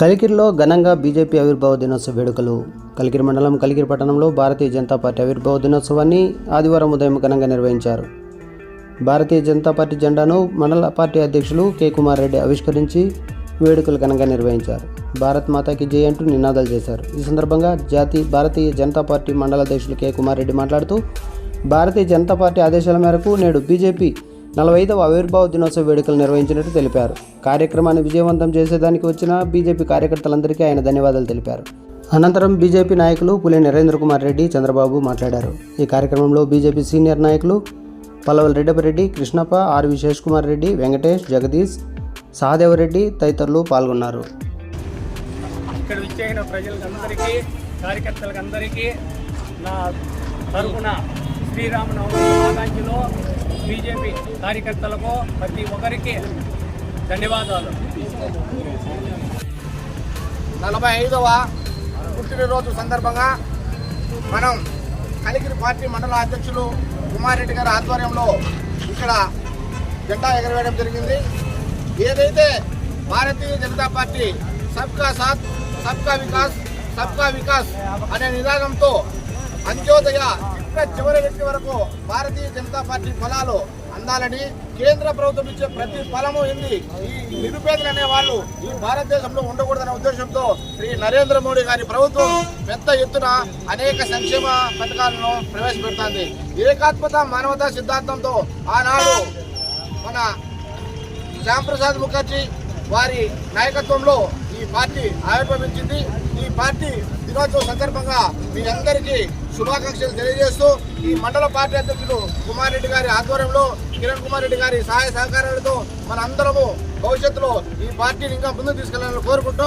కలికిరిలో ఘనంగా బీజేపీ ఆవిర్భావ దినోత్సవ వేడుకలు. కలికిరి మండలం కలికిరి పట్టణంలో భారతీయ జనతా పార్టీ ఆవిర్భావ దినోత్సవాన్ని ఆదివారం ఉదయం ఘనంగా నిర్వహించారు. భారతీయ జనతా పార్టీ జెండాను మండల పార్టీ అధ్యక్షులు కె. కుమార్ రెడ్డి ఆవిష్కరించి వేడుకలు ఘనంగా నిర్వహించారు. భారత్ మాతాకి జై అంటూ నినాదాలు చేశారు. ఈ సందర్భంగా జాతీయ భారతీయ జనతా పార్టీ మండల అధ్యక్షులు కె. కుమార్ రెడ్డి మాట్లాడుతూ భారతీయ జనతా పార్టీ ఆదేశాల మేరకు నేడు బీజేపీ నలభై ఐదవ ఆవిర్భావ దినోత్సవ వేడుకలు నిర్వహించినట్టు తెలిపారు. కార్యక్రమాన్ని విజయవంతం చేసేదానికి వచ్చిన బీజేపీ కార్యకర్తలందరికీ ఆయన ధన్యవాదాలు తెలిపారు. అనంతరం బీజేపీ నాయకులు పులి నరేంద్ర కుమార్ రెడ్డి చంద్రబాబు మాట్లాడారు. ఈ కార్యక్రమంలో బీజేపీ సీనియర్ నాయకులు పల్లవల్ రెడ్డపరెడ్డి కృష్ణప్ప ఆర్ విశేష్ కుమార్ రెడ్డి వెంకటేష్ జగదీష్ సహదేవరెడ్డి తదితరులు పాల్గొన్నారు. ఇక్కడ విచ్చేసిన ప్రజలకందరికీ కార్యకర్తలకందరికీ నా తరపున శ్రీరామనవమి శుభాకాంక్షలు. బీజేపీ కార్యకర్తలకు ప్రతి ఒక్కరికి ధన్యవాదాలు. నలభై ఐదవ పుట్టినరోజు సందర్భంగా మనం కలిగిరి పార్టీ మండల అధ్యక్షులు కుమార్ రెడ్డి గారి ఆధ్వర్యంలో ఇక్కడ జెండా ఎగరవేయడం జరిగింది. ఏదైతే భారతీయ జనతా పార్టీ సబ్కా సాత్ సబ్కా వికాస్ సబ్కా వికాస్ అనే నిదానంతో అంత్యోదయ చిట్ట చివరి వ్యక్తి వరకు భారతీయ జనతా పార్టీ ఫలాలు అందాలని కేంద్ర ప్రభుత్వం ఇచ్చే ప్రతి ఫలము ఏంది? ఈ నిరుపేదలు అనే వాళ్ళు ఈ భారతదేశంలో ఉండకూడదనే ఉద్దేశంతో శ్రీ నరేంద్ర మోడీ గారి ప్రభుత్వం పెద్ద ఎత్తున అనేక సంక్షేమ పథకాలను ప్రవేశపెడుతుంది. ఏకాత్మత మానవతా సిద్ధాంతంతో ఆనాడు మన శ్యాంప్రసాద్ ముఖర్జీ వారి నాయకత్వంలో ఈ పార్టీ ఆవిర్భవించింది. ఈ పార్టీ దినోత్సవం సందర్భంగా మీ అందరికీ శుభాకాంక్షలు తెలియజేస్తూ ఈ మండల పార్టీ అధ్యక్షుడు కుమార్ రెడ్డి గారి ఆధ్వర్యంలో కిరణ్ కుమార్ రెడ్డి గారి సహాయ సహకారాలతో మన అందరము భవిష్యత్తులో ఈ పార్టీని ఇంకా ముందుకు తీసుకెళ్ళాలని కోరుకుంటూ